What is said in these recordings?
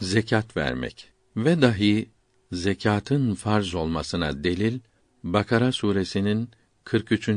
zekat vermek ve dahi zekatın farz olmasına delil Bakara suresinin 43.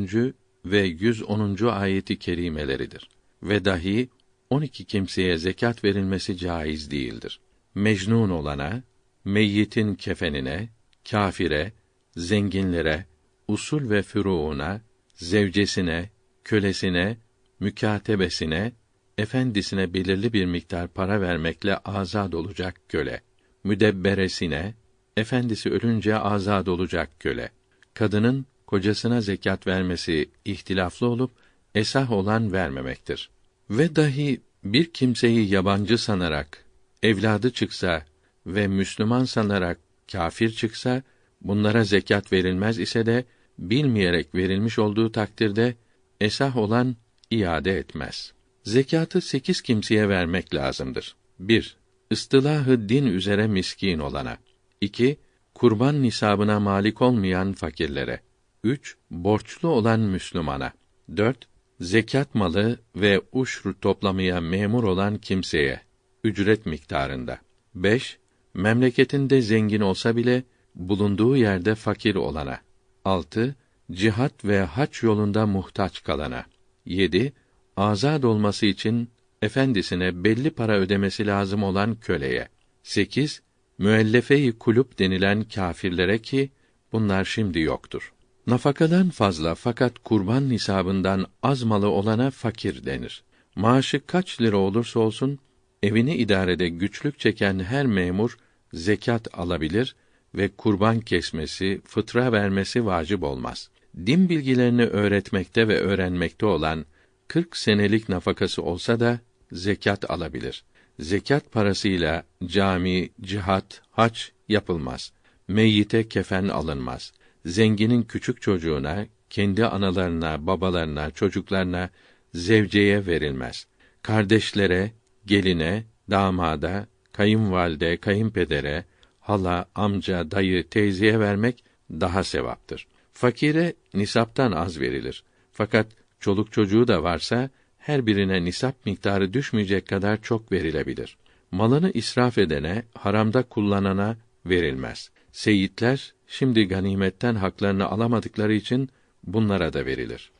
ve 110. ayeti kerimeleridir. Ve dahi 12 kimseye zekat verilmesi caiz değildir. Mecnun olana, meyyitin kefenine, kâfire, zenginlere, usul ve füruuna, zevcesine, kölesine, mükatebesine, efendisine belirli bir miktar para vermekle azad olacak köle, müdebberesine, efendisi ölünce azad olacak köle, kadının kocasına zekat vermesi ihtilaflı olup esah olan vermemektir. Ve dahi bir kimseyi yabancı sanarak evladı çıksa ve Müslüman sanarak kafir çıksa bunlara zekat verilmez ise de bilmeyerek verilmiş olduğu takdirde esah olan iade etmez. Zekatı sekiz kimseye vermek lazımdır. 1. Istılahı din üzere miskin olana. 2. Kurban nisabına malik olmayan fakirlere. 3. Borçlu olan Müslümana. 4. Zekat malı ve uşru toplamaya memur olan kimseye ücret miktarında. 5. Memleketinde zengin olsa bile bulunduğu yerde fakir olana. 6. Cihat ve haç yolunda muhtaç kalana. 7. Azad olması için efendisine belli para ödemesi lazım olan köleye. 8. Müellefe-i kulüp denilen kâfirlere ki bunlar şimdi yoktur. Nafakadan fazla fakat kurban nisabından az malı olana fakir denir. Maaşı kaç lira olursa olsun evini idarede güçlük çeken her memur zekat alabilir ve kurban kesmesi, fıtra vermesi vacip olmaz. Din bilgilerini öğretmekte ve öğrenmekte olan 40 senelik nafakası olsa da zekat alabilir. Zekat parasıyla cami, cihat, haç yapılmaz. Meyyite kefen alınmaz. Zenginin küçük çocuğuna, kendi analarına, babalarına, çocuklarına, zevceye verilmez. Kardeşlere, geline, damada, kayınvalide, kayınpedere, hala, amca, dayı, teyzeye vermek daha sevaptır. Fakire nisaptan az verilir. Fakat çoluk çocuğu da varsa her birine nisap miktarı düşmeyecek kadar çok verilebilir. Malını israf edene, haramda kullanana verilmez. Seyitler şimdi ganimetten haklarını alamadıkları için bunlara da verilir.